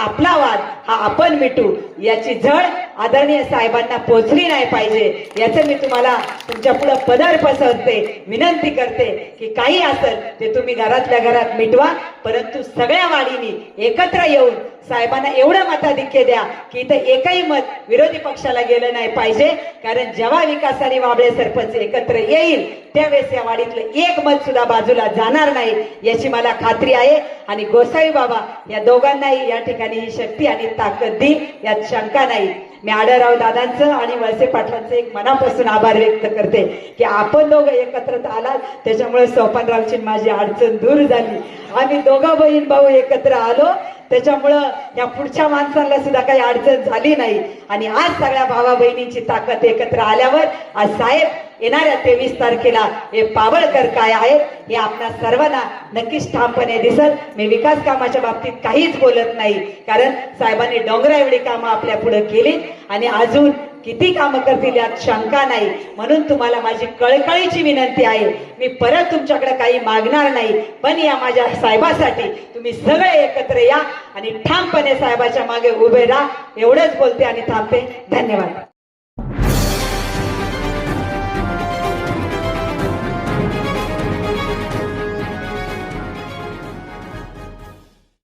आपला वाद हा आपण मिटू याची झळ आदरणीय साहेबांना पोचली नाही पाहिजे. याचं मी तुम्हाला तुमच्यापुढे पदर पसरते विनंती करते की काही असेल ते तुम्ही घरातल्या घरात मिटवा परंतु सगळ्या वाढीने एकत्र येऊन साहेबांना एवढं मताधिक्य द्या की इथं एकही मत विरोधी पक्षाला गेलं नाही पाहिजे. कारण जेव्हा विकास आणि वाबळे सरपंच एकत्र येईल त्यावेळेस या वाडीतलं एक मत सुद्धा बाजूला जाणार नाही याची मला खात्री आहे. आणि गोसाई बाबा या दोघांनाही या ठिकाणी ही शक्ती आणि ताकद दी यात शंका नाही. मी आडराव दादांचं आणि वळसे पाटलांचं एक मनापासून आभार व्यक्त करते की आपण दोघं एकत्र आलात. त्याच्यामुळे सोपानरावची माझी अडचण दूर झाली. आम्ही दोघं बहीण भाऊ एकत्र आलो. त्याच्यामुळं या पुढच्या माणसांना सुद्धा काही अडचण झाली नाही. आणि आज सगळ्या भावा बहिणींची ताकद एकत्र आल्यावर आज साहेब येणाऱ्या तेवीस तारखेला हे पावळकर काय आहेत हे आपल्या सर्वांना नक्कीच ठामपणे दिसल मी विकास कामाच्या बाबतीत काहीच बोलत नाही. कारण साहेबांनी डोंगरा एवढी कामं आपल्या पुढे केली आणि अजून किती कामं करतील यात शंका नाही. म्हणून तुम्हाला माझी कळकळीची विनंती आहे. मी परत तुमच्याकडे काही मागणार नाही. पण या माझ्या साहेबासाठी तुम्ही सगळे एकत्र या आणि ठामपणे साहेबाच्या मागे उभे राहा. एवढंच बोलते आणि थांबते. धन्यवाद.